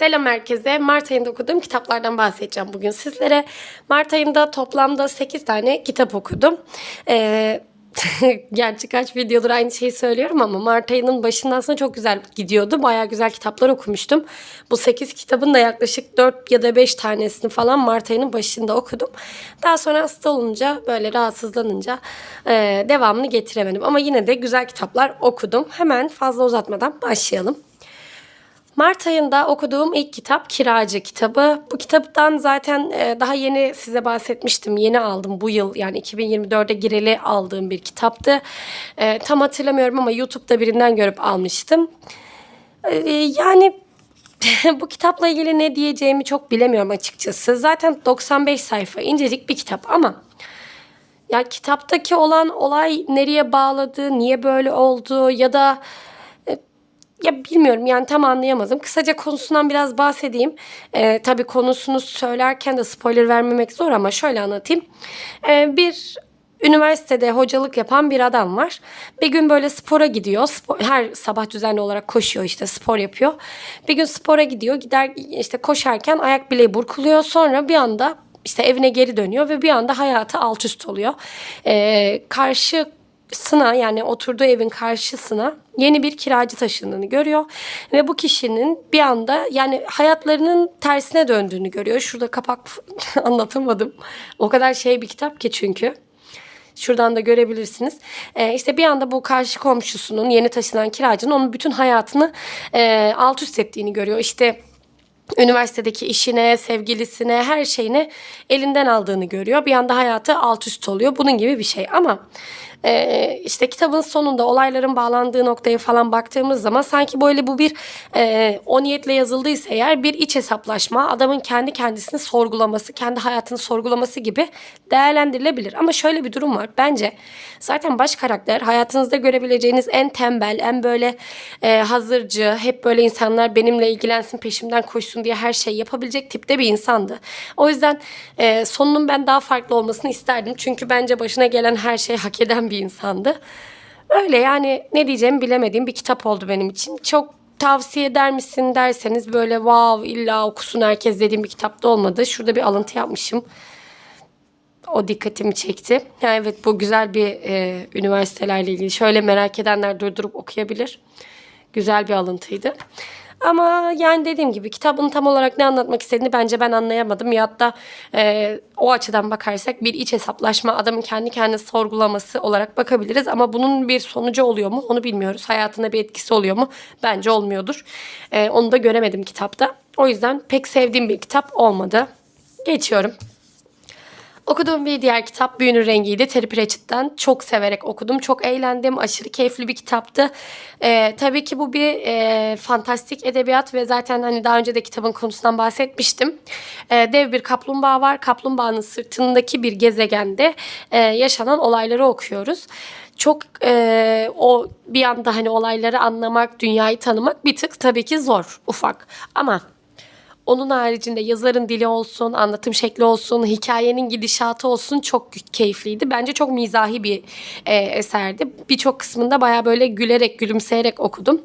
Selam herkese. Mart ayında okuduğum kitaplardan bahsedeceğim bugün sizlere. Mart ayında toplamda 8 tane kitap okudum. Ee, gerçi kaç videodur aynı şeyi söylüyorum ama Mart ayının başında aslında çok güzel gidiyordu. Baya güzel kitaplar okumuştum. Bu 8 kitabın da yaklaşık 4 ya da 5 tanesini falan Mart ayının başında okudum. Daha sonra hasta olunca böyle rahatsızlanınca e, devamını getiremedim. Ama yine de güzel kitaplar okudum. Hemen fazla uzatmadan başlayalım. Mart ayında okuduğum ilk kitap Kiracı kitabı. Bu kitaptan zaten e, daha yeni size bahsetmiştim. Yeni aldım bu yıl yani 2024'e gireli aldığım bir kitaptı. E, tam hatırlamıyorum ama YouTube'da birinden görüp almıştım. E, yani bu kitapla ilgili ne diyeceğimi çok bilemiyorum açıkçası. Zaten 95 sayfa incecik bir kitap ama ya kitaptaki olan olay nereye bağladı, niye böyle oldu ya da ya bilmiyorum yani tam anlayamadım. Kısaca konusundan biraz bahsedeyim. Ee, tabii konusunu söylerken de spoiler vermemek zor ama şöyle anlatayım. Ee, bir üniversitede hocalık yapan bir adam var. Bir gün böyle spora gidiyor. Spor, her sabah düzenli olarak koşuyor işte spor yapıyor. Bir gün spora gidiyor. Gider işte koşarken ayak bileği burkuluyor. Sonra bir anda işte evine geri dönüyor ve bir anda hayatı alt üst oluyor. Ee, karşı sına yani oturduğu evin karşısına yeni bir kiracı taşındığını görüyor ve bu kişinin bir anda yani hayatlarının tersine döndüğünü görüyor. Şurada kapak anlatamadım. O kadar şey bir kitap ki çünkü. Şuradan da görebilirsiniz. Ee, işte bir anda bu karşı komşusunun yeni taşınan kiracının onun bütün hayatını e, alt üst ettiğini görüyor. İşte üniversitedeki işine, sevgilisine, her şeyini elinden aldığını görüyor. Bir anda hayatı alt üst oluyor. Bunun gibi bir şey ama e, işte kitabın sonunda olayların bağlandığı noktaya falan baktığımız zaman sanki böyle bu bir e, o niyetle yazıldıysa eğer bir iç hesaplaşma, adamın kendi kendisini sorgulaması, kendi hayatını sorgulaması gibi değerlendirilebilir. Ama şöyle bir durum var. Bence zaten baş karakter hayatınızda görebileceğiniz en tembel, en böyle e, hazırcı, hep böyle insanlar benimle ilgilensin, peşimden koşsun diye her şey yapabilecek tipte bir insandı. O yüzden e, sonunun ben daha farklı olmasını isterdim. Çünkü bence başına gelen her şey hak eden bir insandı. Öyle yani ne diyeceğimi bilemediğim bir kitap oldu benim için. Çok tavsiye eder misin derseniz böyle wow illa okusun herkes dediğim bir kitapta olmadı. Şurada bir alıntı yapmışım. O dikkatimi çekti. Yani evet bu güzel bir e, üniversitelerle ilgili. Şöyle merak edenler durdurup okuyabilir. Güzel bir alıntıydı. Ama yani dediğim gibi kitabın tam olarak ne anlatmak istediğini bence ben anlayamadım. Ya da e, o açıdan bakarsak bir iç hesaplaşma, adamın kendi kendine sorgulaması olarak bakabiliriz. Ama bunun bir sonucu oluyor mu onu bilmiyoruz. Hayatına bir etkisi oluyor mu? Bence olmuyordur. E, onu da göremedim kitapta. O yüzden pek sevdiğim bir kitap olmadı. Geçiyorum. Okuduğum bir diğer kitap Büyünün Rengi'ydi. Terry Pratchett'ten. Çok severek okudum. Çok eğlendim. Aşırı keyifli bir kitaptı. Ee, tabii ki bu bir e, fantastik edebiyat ve zaten hani daha önce de kitabın konusundan bahsetmiştim. Ee, dev bir kaplumbağa var. Kaplumbağanın sırtındaki bir gezegende e, yaşanan olayları okuyoruz çok e, o bir anda hani olayları anlamak, dünyayı tanımak bir tık tabii ki zor, ufak. Ama onun haricinde yazarın dili olsun, anlatım şekli olsun, hikayenin gidişatı olsun çok keyifliydi. Bence çok mizahi bir e, eserdi. Birçok kısmında baya böyle gülerek, gülümseyerek okudum.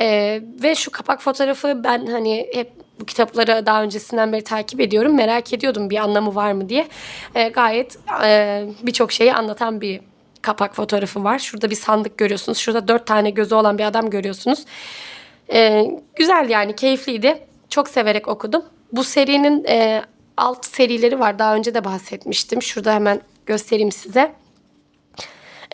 E, ve şu kapak fotoğrafı ben hani hep bu kitapları daha öncesinden beri takip ediyorum. Merak ediyordum bir anlamı var mı diye. E, gayet e, birçok şeyi anlatan bir kapak fotoğrafı var. Şurada bir sandık görüyorsunuz. Şurada dört tane gözü olan bir adam görüyorsunuz. E, güzel yani keyifliydi. Çok severek okudum. Bu serinin e, alt serileri var. Daha önce de bahsetmiştim. Şurada hemen göstereyim size.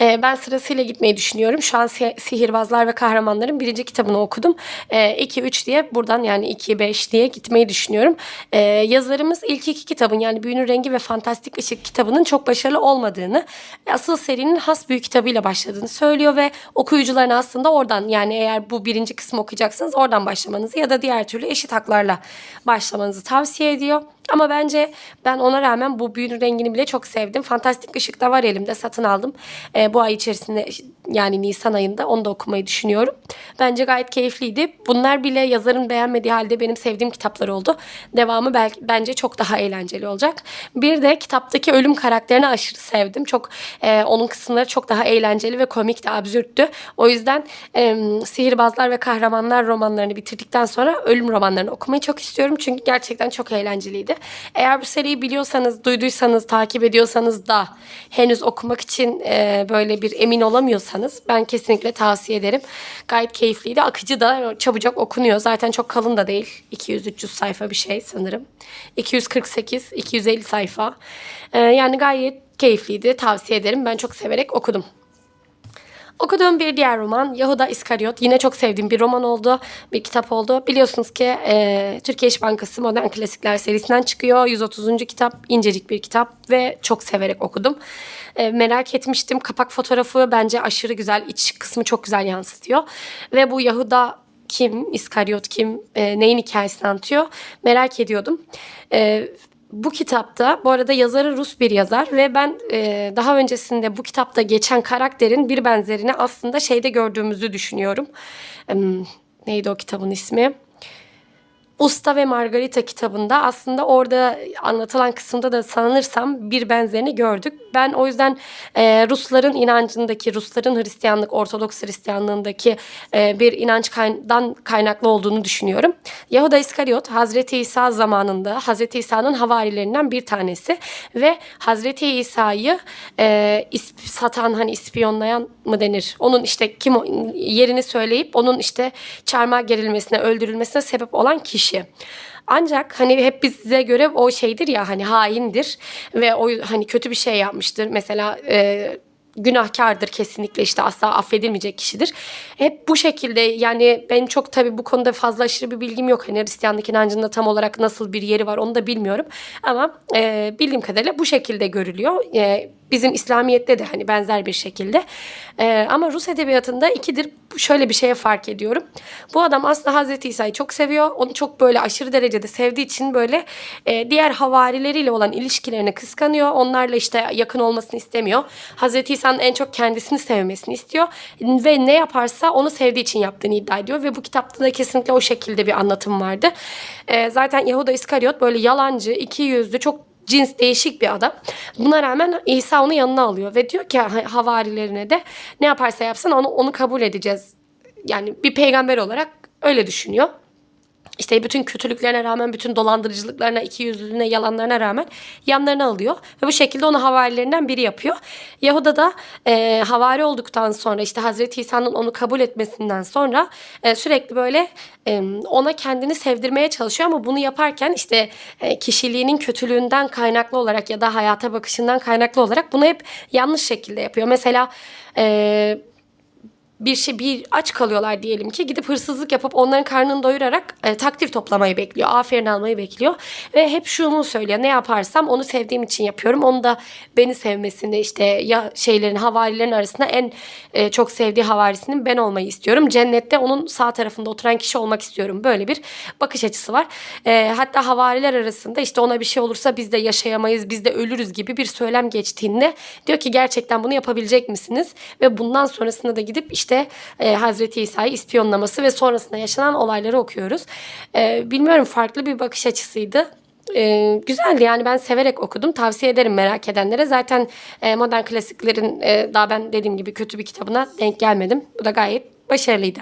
E, ben sırasıyla gitmeyi düşünüyorum. Şu an Sihirbazlar ve Kahramanların birinci kitabını okudum. 2-3 e, diye buradan yani 2-5 diye gitmeyi düşünüyorum. E, yazarımız ilk iki kitabın yani Büyünün Rengi ve Fantastik Işık kitabının çok başarılı olmadığını, asıl serinin has büyük kitabıyla başladığını söylüyor ve okuyucuların aslında oradan yani eğer bu birinci kısmı okuyacaksınız oradan başlamanızı ya da diğer türlü eşit haklarla başlamanızı tavsiye ediyor. Ama bence ben ona rağmen bu büyünün rengini bile çok sevdim. Fantastik ışık da var elimde satın aldım. E, E, bu ay içerisinde yani Nisan ayında onu da okumayı düşünüyorum. Bence gayet keyifliydi. Bunlar bile yazarın beğenmediği halde benim sevdiğim kitaplar oldu. Devamı belki bence çok daha eğlenceli olacak. Bir de kitaptaki ölüm karakterini aşırı sevdim. Çok e, onun kısımları çok daha eğlenceli ve komik de absürttü. O yüzden e, Sihirbazlar ve Kahramanlar romanlarını bitirdikten sonra ölüm romanlarını okumayı çok istiyorum. Çünkü gerçekten çok eğlenceliydi. Eğer bu seriyi biliyorsanız, duyduysanız, takip ediyorsanız da henüz okumak için e, böyle bir emin olamıyorsanız ben kesinlikle tavsiye ederim. Gayet keyifliydi. Akıcı da çabucak okunuyor. Zaten çok kalın da değil. 200-300 sayfa bir şey sanırım. 248, 250 sayfa. E, yani gayet keyifliydi. Tavsiye ederim. Ben çok severek okudum. Okuduğum bir diğer roman Yahuda İskariot. Yine çok sevdiğim bir roman oldu. Bir kitap oldu. Biliyorsunuz ki e, Türkiye İş Bankası Modern Klasikler serisinden çıkıyor. 130. kitap. incecik bir kitap ve çok severek okudum. E, merak etmiştim. Kapak fotoğrafı bence aşırı güzel. İç kısmı çok güzel yansıtıyor. Ve bu Yahuda kim, İskariot kim, e, neyin hikayesini anlatıyor merak ediyordum. E, bu kitapta bu arada yazarı Rus bir yazar ve ben e, daha öncesinde bu kitapta geçen karakterin bir benzerini aslında şeyde gördüğümüzü düşünüyorum. E, neydi o kitabın ismi? Usta ve Margarita kitabında aslında orada anlatılan kısımda da sanırsam bir benzerini gördük. Ben o yüzden e, Rusların inancındaki, Rusların Hristiyanlık, Ortodoks Hristiyanlığındaki e, bir inançtan kaynaklı olduğunu düşünüyorum. Yahuda İskariot Hazreti İsa zamanında Hazreti İsa'nın havarilerinden bir tanesi ve Hazreti İsa'yı e, satan hani ispiyonlayan mı denir? Onun işte kim yerini söyleyip onun işte çarmıha gerilmesine, öldürülmesine sebep olan kişi. Ancak hani hep bize göre o şeydir ya hani haindir ve o hani kötü bir şey yapmıştır. Mesela e, günahkardır kesinlikle işte asla affedilmeyecek kişidir. Hep bu şekilde yani ben çok tabii bu konuda fazla aşırı bir bilgim yok. Hani Hristiyanlık inancında tam olarak nasıl bir yeri var onu da bilmiyorum. Ama e, bildiğim kadarıyla bu şekilde görülüyor. E, bizim İslamiyet'te de hani benzer bir şekilde. E, ama Rus edebiyatında ikidir şöyle bir şeye fark ediyorum. Bu adam aslında Hazreti İsa'yı çok seviyor. Onu çok böyle aşırı derecede sevdiği için böyle e, diğer havarileriyle olan ilişkilerini kıskanıyor. Onlarla işte yakın olmasını istemiyor. Hazreti İsa'nın en çok kendisini sevmesini istiyor. Ve ne yaparsa onu sevdiği için yaptığını iddia ediyor. Ve bu kitapta da kesinlikle o şekilde bir anlatım vardı. E, zaten Yahuda İskariot böyle yalancı, iki yüzlü, çok cins değişik bir adam. Buna rağmen İsa onu yanına alıyor ve diyor ki ha- havarilerine de ne yaparsa yapsın onu onu kabul edeceğiz. Yani bir peygamber olarak öyle düşünüyor. İşte bütün kötülüklerine rağmen, bütün dolandırıcılıklarına, ikiyüzlülüğüne, yalanlarına rağmen yanlarına alıyor. Ve bu şekilde onu havarilerinden biri yapıyor. Yahuda da e, havari olduktan sonra işte Hazreti İsa'nın onu kabul etmesinden sonra e, sürekli böyle e, ona kendini sevdirmeye çalışıyor. Ama bunu yaparken işte e, kişiliğinin kötülüğünden kaynaklı olarak ya da hayata bakışından kaynaklı olarak bunu hep yanlış şekilde yapıyor. Mesela... E, bir şey bir aç kalıyorlar diyelim ki gidip hırsızlık yapıp onların karnını doyurarak e, takdir toplamayı bekliyor. Aferin almayı bekliyor ve hep şunu söylüyor. Ne yaparsam onu sevdiğim için yapıyorum. Onu da beni sevmesini işte ya şeylerin havarilerin arasında en e, çok sevdiği havarisinin ben olmayı istiyorum. Cennette onun sağ tarafında oturan kişi olmak istiyorum. Böyle bir bakış açısı var. E, hatta havariler arasında işte ona bir şey olursa biz de yaşayamayız, biz de ölürüz gibi bir söylem geçtiğinde diyor ki gerçekten bunu yapabilecek misiniz? Ve bundan sonrasında da gidip işte e, Hazreti İsa'yı ispiyonlaması ve sonrasında yaşanan olayları okuyoruz. E, bilmiyorum farklı bir bakış açısıydı. E, güzeldi yani ben severek okudum. Tavsiye ederim merak edenlere. Zaten e, modern klasiklerin e, daha ben dediğim gibi kötü bir kitabına denk gelmedim. Bu da gayet başarılıydı.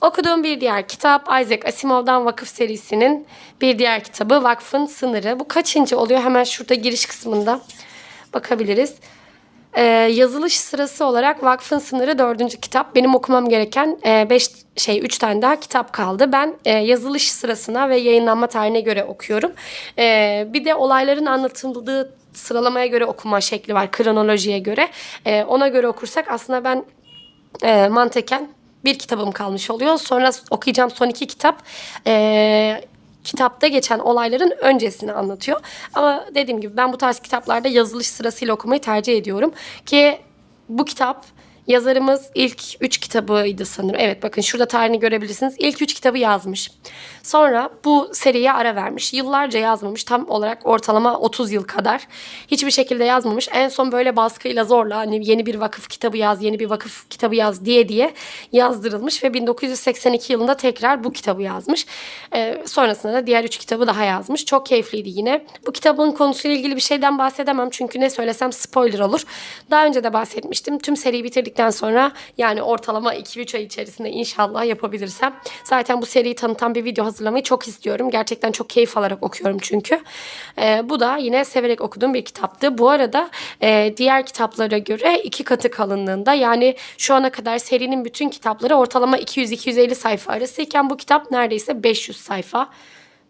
Okuduğum bir diğer kitap Isaac Asimov'dan Vakıf serisinin bir diğer kitabı Vakfın Sınırı. Bu kaçıncı oluyor? Hemen şurada giriş kısmında bakabiliriz. Ee, yazılış sırası olarak Vakfın Sınırı dördüncü kitap. Benim okumam gereken e, beş şey üç tane daha kitap kaldı. Ben e, yazılış sırasına ve yayınlanma tarihine göre okuyorum. E, bir de olayların anlatıldığı sıralamaya göre okuma şekli var, kronolojiye göre. E, ona göre okursak aslında ben e, mantıken bir kitabım kalmış oluyor. Sonra okuyacağım son iki kitap e, kitapta geçen olayların öncesini anlatıyor. Ama dediğim gibi ben bu tarz kitaplarda yazılış sırasıyla okumayı tercih ediyorum. Ki bu kitap Yazarımız ilk 3 kitabıydı sanırım. Evet bakın şurada tarihini görebilirsiniz. İlk 3 kitabı yazmış. Sonra bu seriye ara vermiş. Yıllarca yazmamış. Tam olarak ortalama 30 yıl kadar. Hiçbir şekilde yazmamış. En son böyle baskıyla zorla hani yeni bir vakıf kitabı yaz, yeni bir vakıf kitabı yaz diye diye yazdırılmış ve 1982 yılında tekrar bu kitabı yazmış. Ee, sonrasında da diğer 3 kitabı daha yazmış. Çok keyifliydi yine. Bu kitabın konusuyla ilgili bir şeyden bahsedemem çünkü ne söylesem spoiler olur. Daha önce de bahsetmiştim. Tüm seriyi bitirdikten sonra yani ortalama 2-3 ay içerisinde inşallah yapabilirsem. Zaten bu seriyi tanıtan bir video hazırlamayı çok istiyorum. Gerçekten çok keyif alarak okuyorum çünkü. Ee, bu da yine severek okuduğum bir kitaptı. Bu arada e, diğer kitaplara göre iki katı kalınlığında yani şu ana kadar serinin bütün kitapları ortalama 200-250 sayfa arasıyken bu kitap neredeyse 500 sayfa.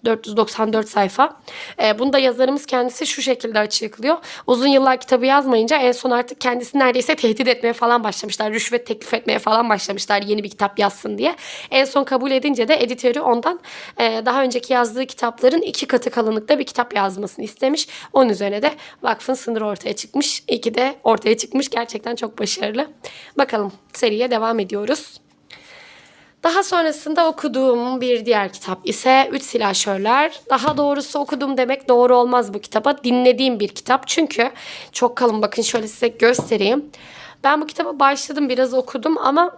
494 sayfa. Ee, bunu da yazarımız kendisi şu şekilde açıklıyor. Uzun yıllar kitabı yazmayınca en son artık kendisi neredeyse tehdit etmeye falan başlamışlar. Rüşvet teklif etmeye falan başlamışlar yeni bir kitap yazsın diye. En son kabul edince de editörü ondan e, daha önceki yazdığı kitapların iki katı kalınlıkta bir kitap yazmasını istemiş. Onun üzerine de vakfın sınırı ortaya çıkmış. İyi de ortaya çıkmış. Gerçekten çok başarılı. Bakalım seriye devam ediyoruz. Daha sonrasında okuduğum bir diğer kitap ise Üç Silahşörler. Daha doğrusu okudum demek doğru olmaz bu kitaba. Dinlediğim bir kitap. Çünkü çok kalın bakın şöyle size göstereyim. Ben bu kitaba başladım biraz okudum ama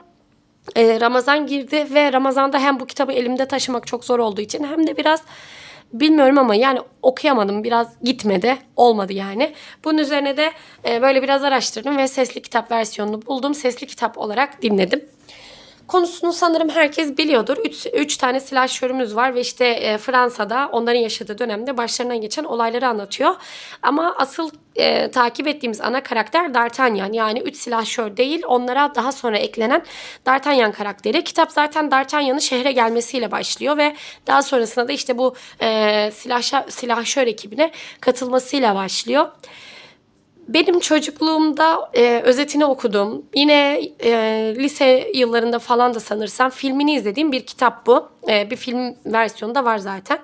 e, Ramazan girdi ve Ramazan'da hem bu kitabı elimde taşımak çok zor olduğu için hem de biraz bilmiyorum ama yani okuyamadım biraz gitmedi olmadı yani. Bunun üzerine de e, böyle biraz araştırdım ve sesli kitap versiyonunu buldum. Sesli kitap olarak dinledim. Konusunu sanırım herkes biliyordur. Üç, üç tane silahşörümüz var ve işte e, Fransa'da onların yaşadığı dönemde başlarından geçen olayları anlatıyor. Ama asıl e, takip ettiğimiz ana karakter D'Artagnan. Yani üç silahşör değil onlara daha sonra eklenen D'Artagnan karakteri. Kitap zaten D'Artagnan'ın şehre gelmesiyle başlıyor ve daha sonrasında da işte bu e, silahşör, silahşör ekibine katılmasıyla başlıyor. Benim çocukluğumda e, özetini okudum. Yine e, lise yıllarında falan da sanırsam filmini izlediğim bir kitap bu. E, bir film versiyonu da var zaten.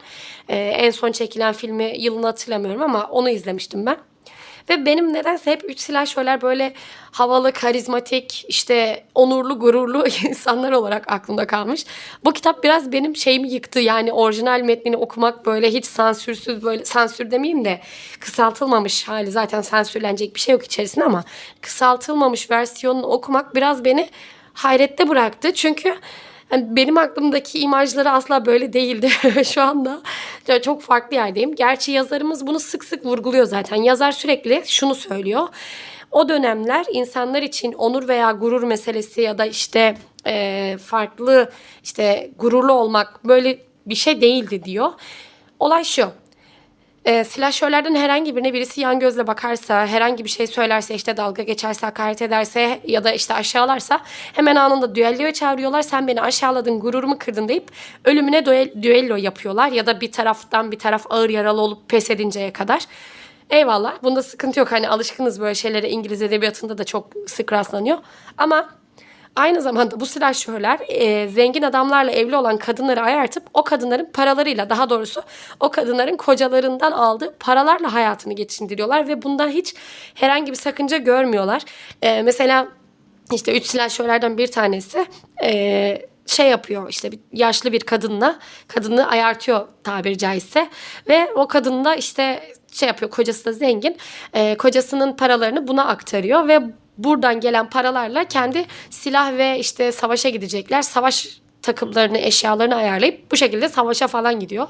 E, en son çekilen filmi yılını hatırlamıyorum ama onu izlemiştim ben. Ve benim nedense hep üç silahşörler böyle havalı, karizmatik, işte onurlu, gururlu insanlar olarak aklımda kalmış. Bu kitap biraz benim şeyimi yıktı. Yani orijinal metnini okumak böyle hiç sansürsüz böyle sansür demeyeyim de kısaltılmamış hali zaten sansürlenecek bir şey yok içerisinde ama kısaltılmamış versiyonunu okumak biraz beni hayrette bıraktı. Çünkü yani benim aklımdaki imajları asla böyle değildi şu anda. Çok farklı yerdeyim. Gerçi yazarımız bunu sık sık vurguluyor zaten. Yazar sürekli şunu söylüyor. O dönemler insanlar için onur veya gurur meselesi ya da işte e, farklı işte gururlu olmak böyle bir şey değildi diyor. Olay şu. E, silahşörlerden herhangi birine birisi yan gözle bakarsa, herhangi bir şey söylerse, işte dalga geçerse, hakaret ederse ya da işte aşağılarsa hemen anında düelloya çağırıyorlar. Sen beni aşağıladın, gururumu kırdın deyip ölümüne düel- düello yapıyorlar. Ya da bir taraftan bir taraf ağır yaralı olup pes edinceye kadar. Eyvallah. Bunda sıkıntı yok. Hani alışkınız böyle şeylere. İngiliz edebiyatında da çok sık rastlanıyor. Ama Aynı zamanda bu silahşörler e, zengin adamlarla evli olan kadınları ayartıp o kadınların paralarıyla daha doğrusu o kadınların kocalarından aldığı paralarla hayatını geçindiriyorlar ve bundan hiç herhangi bir sakınca görmüyorlar. E, mesela işte üç silahşörlerden bir tanesi e, şey yapıyor işte bir yaşlı bir kadınla kadını ayartıyor tabiri caizse ve o kadın da işte şey yapıyor kocası da zengin e, kocasının paralarını buna aktarıyor ve buradan gelen paralarla kendi silah ve işte savaşa gidecekler savaş takımlarını eşyalarını ayarlayıp bu şekilde savaşa falan gidiyor.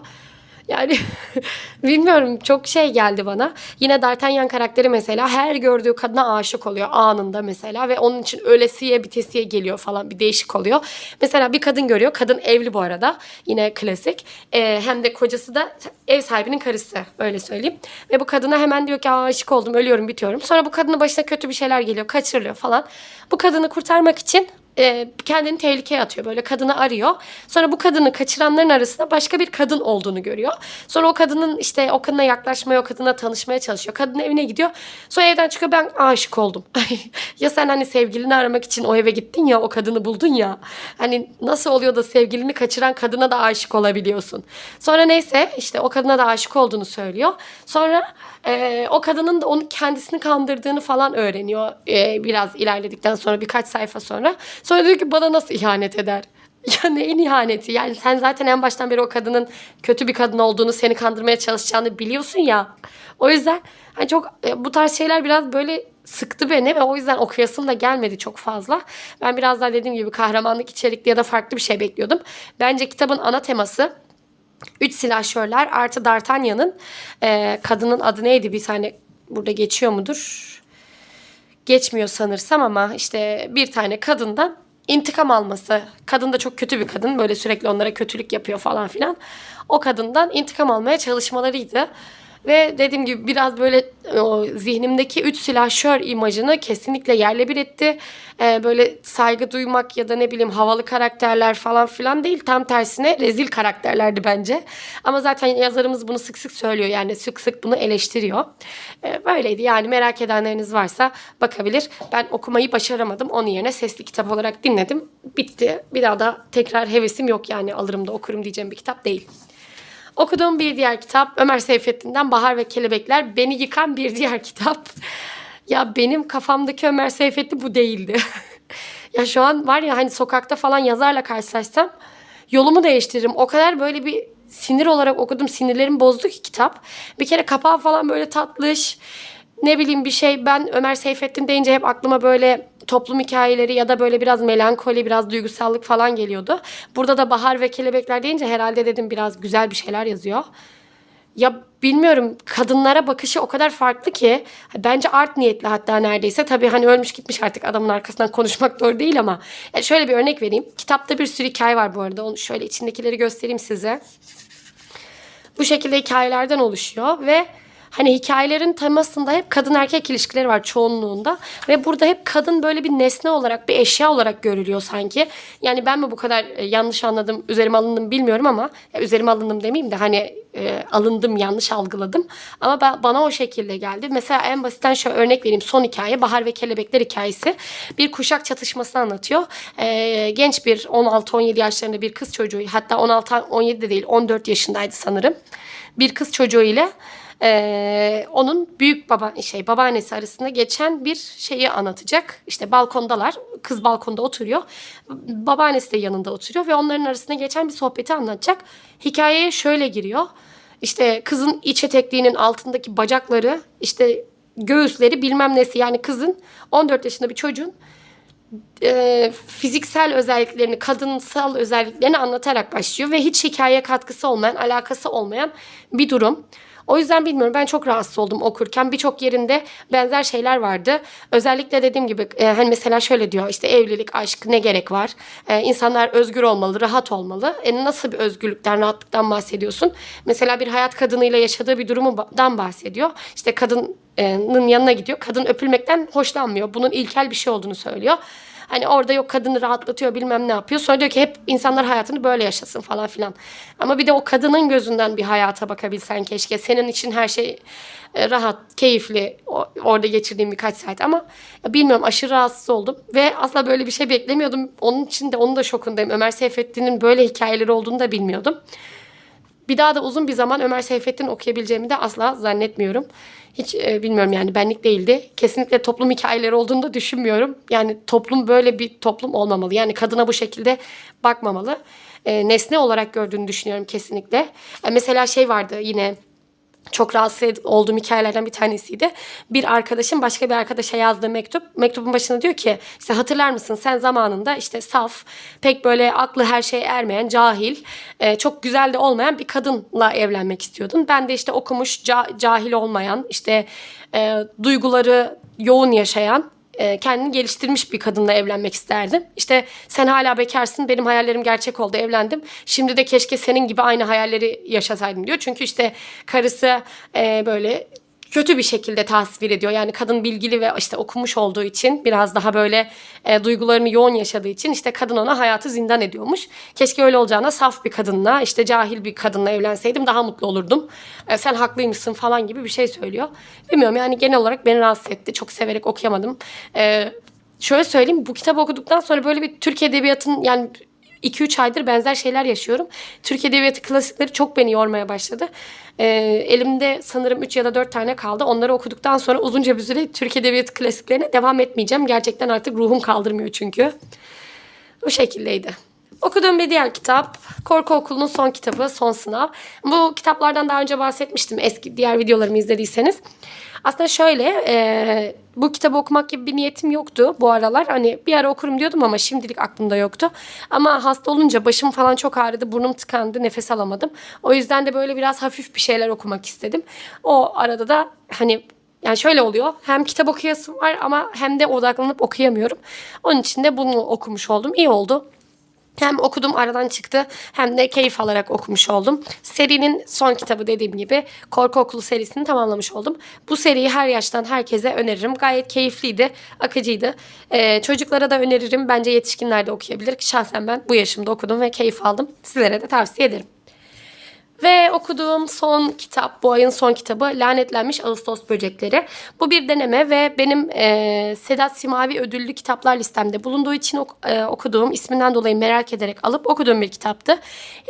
Yani bilmiyorum çok şey geldi bana. Yine D'Artagnan karakteri mesela her gördüğü kadına aşık oluyor anında mesela ve onun için ölesiye bitesiye geliyor falan bir değişik oluyor. Mesela bir kadın görüyor. Kadın evli bu arada. Yine klasik. Ee, hem de kocası da ev sahibinin karısı öyle söyleyeyim. Ve bu kadına hemen diyor ki aşık oldum ölüyorum bitiyorum. Sonra bu kadının başına kötü bir şeyler geliyor kaçırılıyor falan. Bu kadını kurtarmak için e, kendini tehlikeye atıyor. Böyle kadını arıyor. Sonra bu kadını kaçıranların arasında başka bir kadın olduğunu görüyor. Sonra o kadının işte o kadına yaklaşmaya, o kadına tanışmaya çalışıyor. Kadın evine gidiyor. Sonra evden çıkıyor ben aşık oldum. ya sen hani sevgilini aramak için o eve gittin ya, o kadını buldun ya. Hani nasıl oluyor da sevgilini kaçıran kadına da aşık olabiliyorsun. Sonra neyse işte o kadına da aşık olduğunu söylüyor. Sonra e, o kadının da onu kendisini kandırdığını falan öğreniyor. E, biraz ilerledikten sonra birkaç sayfa sonra. Sonra diyor ki bana nasıl ihanet eder? Ya neyin ihaneti? Yani sen zaten en baştan beri o kadının kötü bir kadın olduğunu, seni kandırmaya çalışacağını biliyorsun ya. O yüzden hani çok e, bu tarz şeyler biraz böyle sıktı beni ve o yüzden okuyasım da gelmedi çok fazla. Ben biraz daha dediğim gibi kahramanlık içerikli ya da farklı bir şey bekliyordum. Bence kitabın ana teması Üç silahşörler artı D'Artagnan'ın e, kadının adı neydi bir tane burada geçiyor mudur? Geçmiyor sanırsam ama işte bir tane kadından intikam alması. Kadın da çok kötü bir kadın. Böyle sürekli onlara kötülük yapıyor falan filan. O kadından intikam almaya çalışmalarıydı. Ve dediğim gibi biraz böyle o zihnimdeki üç silahşör imajını kesinlikle yerle bir etti. Ee, böyle saygı duymak ya da ne bileyim havalı karakterler falan filan değil. Tam tersine rezil karakterlerdi bence. Ama zaten yazarımız bunu sık sık söylüyor. Yani sık sık bunu eleştiriyor. Ee, böyleydi yani merak edenleriniz varsa bakabilir. Ben okumayı başaramadım. Onun yerine sesli kitap olarak dinledim. Bitti. Bir daha da tekrar hevesim yok yani alırım da okurum diyeceğim bir kitap değil. Okuduğum bir diğer kitap Ömer Seyfettin'den Bahar ve Kelebekler. Beni yıkan bir diğer kitap. ya benim kafamdaki Ömer Seyfettin bu değildi. ya şu an var ya hani sokakta falan yazarla karşılaşsam yolumu değiştiririm. O kadar böyle bir sinir olarak okudum. Sinirlerim bozdu ki kitap. Bir kere kapağı falan böyle tatlış. Ne bileyim bir şey ben Ömer Seyfettin deyince hep aklıma böyle toplum hikayeleri ya da böyle biraz melankoli, biraz duygusallık falan geliyordu. Burada da Bahar ve Kelebekler deyince herhalde dedim biraz güzel bir şeyler yazıyor. Ya bilmiyorum kadınlara bakışı o kadar farklı ki bence art niyetli hatta neredeyse. Tabii hani ölmüş gitmiş artık adamın arkasından konuşmak doğru değil ama yani şöyle bir örnek vereyim. Kitapta bir sürü hikaye var bu arada. Onu şöyle içindekileri göstereyim size. Bu şekilde hikayelerden oluşuyor ve Hani hikayelerin temasında hep kadın erkek ilişkileri var çoğunluğunda. Ve burada hep kadın böyle bir nesne olarak, bir eşya olarak görülüyor sanki. Yani ben mi bu kadar e, yanlış anladım, üzerime alındım bilmiyorum ama ya üzerime alındım demeyeyim de hani e, alındım, yanlış algıladım. Ama ben, bana o şekilde geldi. Mesela en basitten şöyle örnek vereyim. Son hikaye Bahar ve Kelebekler hikayesi. Bir kuşak çatışmasını anlatıyor. E, genç bir 16-17 yaşlarında bir kız çocuğu hatta 16-17 de değil 14 yaşındaydı sanırım. Bir kız çocuğu ile ee, onun büyük baba şey babaannesi arasında geçen bir şeyi anlatacak. İşte balkondalar. Kız balkonda oturuyor. Babaannesi de yanında oturuyor ve onların arasında geçen bir sohbeti anlatacak. Hikayeye şöyle giriyor. İşte kızın iç etekliğinin altındaki bacakları, işte göğüsleri bilmem nesi yani kızın 14 yaşında bir çocuğun e, fiziksel özelliklerini, kadınsal özelliklerini anlatarak başlıyor ve hiç hikaye katkısı olmayan, alakası olmayan bir durum. O yüzden bilmiyorum ben çok rahatsız oldum okurken. Birçok yerinde benzer şeyler vardı. Özellikle dediğim gibi e, hani mesela şöyle diyor işte evlilik, aşk ne gerek var? E, insanlar özgür olmalı, rahat olmalı. E, nasıl bir özgürlükten, rahatlıktan bahsediyorsun? Mesela bir hayat kadınıyla yaşadığı bir durumundan bahsediyor. İşte kadının yanına gidiyor. Kadın öpülmekten hoşlanmıyor. Bunun ilkel bir şey olduğunu söylüyor. Hani orada yok kadını rahatlatıyor bilmem ne yapıyor. Sonra diyor ki hep insanlar hayatını böyle yaşasın falan filan. Ama bir de o kadının gözünden bir hayata bakabilsen keşke. Senin için her şey e, rahat, keyifli orada geçirdiğim birkaç saat ama bilmiyorum aşırı rahatsız oldum ve asla böyle bir şey beklemiyordum. Onun için de onun da şokundayım. Ömer Seyfettin'in böyle hikayeleri olduğunu da bilmiyordum. Bir daha da uzun bir zaman Ömer Seyfettin okuyabileceğimi de asla zannetmiyorum. Hiç e, bilmiyorum yani benlik değildi. Kesinlikle toplum hikayeleri olduğunu da düşünmüyorum. Yani toplum böyle bir toplum olmamalı. Yani kadına bu şekilde bakmamalı. E, nesne olarak gördüğünü düşünüyorum kesinlikle. E, mesela şey vardı yine çok rahatsız olduğum hikayelerden bir tanesiydi. Bir arkadaşım başka bir arkadaşa yazdığı mektup. Mektubun başında diyor ki işte hatırlar mısın sen zamanında işte saf, pek böyle aklı her şeye ermeyen, cahil, e, çok güzel de olmayan bir kadınla evlenmek istiyordun. Ben de işte okumuş, ca- cahil olmayan, işte e, duyguları yoğun yaşayan e, kendini geliştirmiş bir kadınla evlenmek isterdim. İşte sen hala bekarsın benim hayallerim gerçek oldu evlendim. Şimdi de keşke senin gibi aynı hayalleri yaşasaydım diyor. Çünkü işte karısı e, böyle kötü bir şekilde tasvir ediyor. Yani kadın bilgili ve işte okumuş olduğu için biraz daha böyle e, duygularını yoğun yaşadığı için işte kadın ona hayatı zindan ediyormuş. Keşke öyle olacağına saf bir kadınla işte cahil bir kadınla evlenseydim daha mutlu olurdum. E, sen haklıymışsın falan gibi bir şey söylüyor. Bilmiyorum yani genel olarak beni rahatsız etti. Çok severek okuyamadım. E, şöyle söyleyeyim bu kitabı okuduktan sonra böyle bir Türk Edebiyatı'nın yani 2-3 aydır benzer şeyler yaşıyorum. Türk Edebiyatı klasikleri çok beni yormaya başladı. Ee, elimde sanırım 3 ya da 4 tane kaldı. Onları okuduktan sonra uzunca bir süre Türk Edebiyatı klasiklerine devam etmeyeceğim. Gerçekten artık ruhum kaldırmıyor çünkü. Bu şekildeydi. Okuduğum bir diğer kitap Korku Okulu'nun son kitabı Son Sınav. Bu kitaplardan daha önce bahsetmiştim eski diğer videolarımı izlediyseniz. Aslında şöyle e, bu kitabı okumak gibi bir niyetim yoktu bu aralar. Hani bir ara okurum diyordum ama şimdilik aklımda yoktu. Ama hasta olunca başım falan çok ağrıdı, burnum tıkandı, nefes alamadım. O yüzden de böyle biraz hafif bir şeyler okumak istedim. O arada da hani yani şöyle oluyor. Hem kitap okuyasım var ama hem de odaklanıp okuyamıyorum. Onun için de bunu okumuş oldum. İyi oldu. Hem okudum aradan çıktı hem de keyif alarak okumuş oldum. Serinin son kitabı dediğim gibi Korku Okulu serisini tamamlamış oldum. Bu seriyi her yaştan herkese öneririm. Gayet keyifliydi, akıcıydı. Ee, çocuklara da öneririm. Bence yetişkinler de okuyabilir. Şahsen ben bu yaşımda okudum ve keyif aldım. Sizlere de tavsiye ederim. Ve okuduğum son kitap, bu ayın son kitabı Lanetlenmiş Ağustos Böcekleri. Bu bir deneme ve benim e, Sedat Simavi ödüllü kitaplar listemde bulunduğu için ok- e, okuduğum, isminden dolayı merak ederek alıp okuduğum bir kitaptı.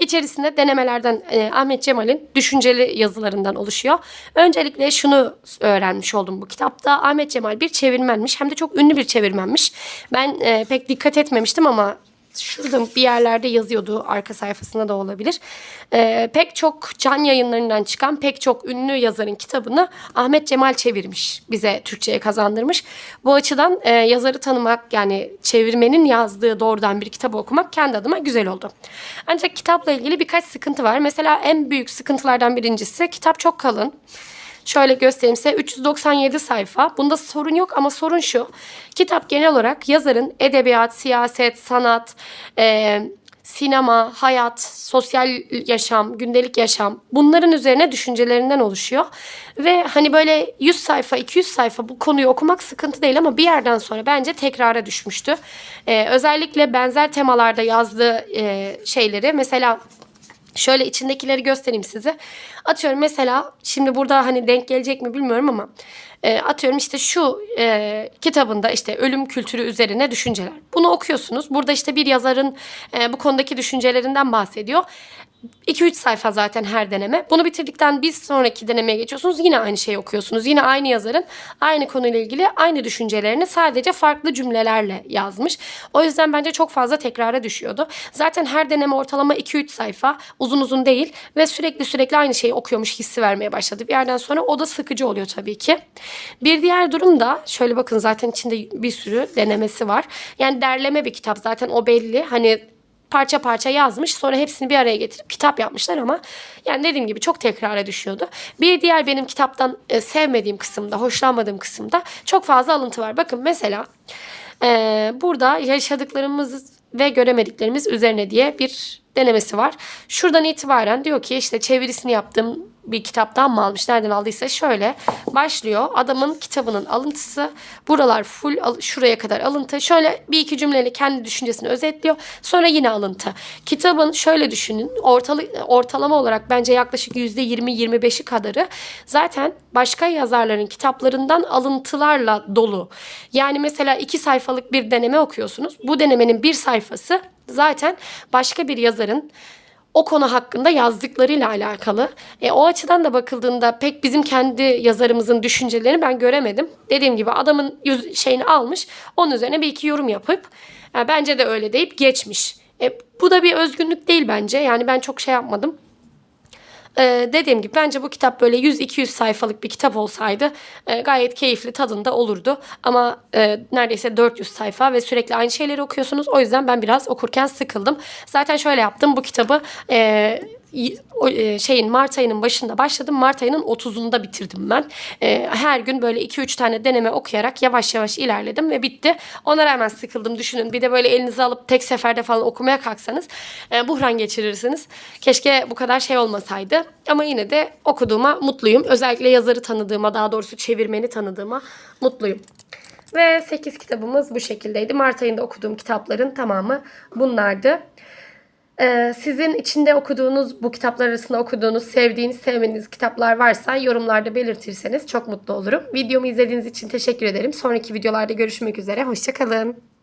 İçerisinde denemelerden e, Ahmet Cemal'in düşünceli yazılarından oluşuyor. Öncelikle şunu öğrenmiş oldum bu kitapta. Ahmet Cemal bir çevirmenmiş hem de çok ünlü bir çevirmenmiş. Ben e, pek dikkat etmemiştim ama şurada bir yerlerde yazıyordu arka sayfasında da olabilir. Ee, pek çok can yayınlarından çıkan pek çok ünlü yazarın kitabını Ahmet Cemal çevirmiş bize Türkçe'ye kazandırmış. Bu açıdan e, yazarı tanımak yani çevirmenin yazdığı doğrudan bir kitabı okumak kendi adıma güzel oldu. Ancak kitapla ilgili birkaç sıkıntı var. Mesela en büyük sıkıntılardan birincisi kitap çok kalın. Şöyle göstereyim size 397 sayfa. Bunda sorun yok ama sorun şu. Kitap genel olarak yazarın edebiyat, siyaset, sanat, e, sinema, hayat, sosyal yaşam, gündelik yaşam bunların üzerine düşüncelerinden oluşuyor. Ve hani böyle 100 sayfa, 200 sayfa bu konuyu okumak sıkıntı değil ama bir yerden sonra bence tekrara düşmüştü. E, özellikle benzer temalarda yazdığı e, şeyleri mesela Şöyle içindekileri göstereyim size. Atıyorum mesela şimdi burada hani denk gelecek mi bilmiyorum ama e, atıyorum işte şu e, kitabında işte ölüm kültürü üzerine düşünceler. Bunu okuyorsunuz. Burada işte bir yazarın e, bu konudaki düşüncelerinden bahsediyor. 2-3 sayfa zaten her deneme. Bunu bitirdikten bir sonraki denemeye geçiyorsunuz. Yine aynı şeyi okuyorsunuz. Yine aynı yazarın aynı konuyla ilgili aynı düşüncelerini sadece farklı cümlelerle yazmış. O yüzden bence çok fazla tekrara düşüyordu. Zaten her deneme ortalama 2-3 sayfa. Uzun uzun değil ve sürekli sürekli aynı şeyi okuyormuş hissi vermeye başladı. Bir yerden sonra o da sıkıcı oluyor tabii ki. Bir diğer durum da şöyle bakın zaten içinde bir sürü denemesi var. Yani derleme bir kitap zaten o belli. Hani parça parça yazmış. Sonra hepsini bir araya getirip kitap yapmışlar ama yani dediğim gibi çok tekrara düşüyordu. Bir diğer benim kitaptan e, sevmediğim kısımda, hoşlanmadığım kısımda çok fazla alıntı var. Bakın mesela e, burada yaşadıklarımız ve göremediklerimiz üzerine diye bir denemesi var. Şuradan itibaren diyor ki işte çevirisini yaptım bir kitaptan mı almış nereden aldıysa şöyle başlıyor. Adamın kitabının alıntısı buralar full şuraya kadar alıntı. Şöyle bir iki cümleyle kendi düşüncesini özetliyor. Sonra yine alıntı. Kitabın şöyle düşünün ortalı, ortalama olarak bence yaklaşık %20-25'i kadarı zaten başka yazarların kitaplarından alıntılarla dolu. Yani mesela iki sayfalık bir deneme okuyorsunuz. Bu denemenin bir sayfası zaten başka bir yazarın o konu hakkında yazdıklarıyla alakalı. E, o açıdan da bakıldığında pek bizim kendi yazarımızın düşüncelerini ben göremedim. Dediğim gibi adamın yüz, şeyini almış, onun üzerine bir iki yorum yapıp e, bence de öyle deyip geçmiş. E, bu da bir özgünlük değil bence. Yani ben çok şey yapmadım. Ee, dediğim gibi bence bu kitap böyle 100-200 sayfalık bir kitap olsaydı e, gayet keyifli tadında olurdu. Ama e, neredeyse 400 sayfa ve sürekli aynı şeyleri okuyorsunuz. O yüzden ben biraz okurken sıkıldım. Zaten şöyle yaptım bu kitabı e, şeyin Mart ayının başında başladım. Mart ayının 30'unda bitirdim ben. E, her gün böyle 2-3 tane deneme okuyarak yavaş yavaş ilerledim ve bitti. Ona rağmen sıkıldım düşünün. Bir de böyle elinize alıp tek seferde falan okumaya kalksanız e, buhran geçirirsiniz. Keşke bu kadar şey olmasaydı. Ama yine de okuduğuma mutluyum. Özellikle yazarı tanıdığıma, daha doğrusu çevirmeni tanıdığıma mutluyum. Ve 8 kitabımız bu şekildeydi. Mart ayında okuduğum kitapların tamamı bunlardı. Ee, sizin içinde okuduğunuz, bu kitaplar arasında okuduğunuz, sevdiğiniz, sevmediğiniz kitaplar varsa yorumlarda belirtirseniz çok mutlu olurum. Videomu izlediğiniz için teşekkür ederim. Sonraki videolarda görüşmek üzere. Hoşçakalın.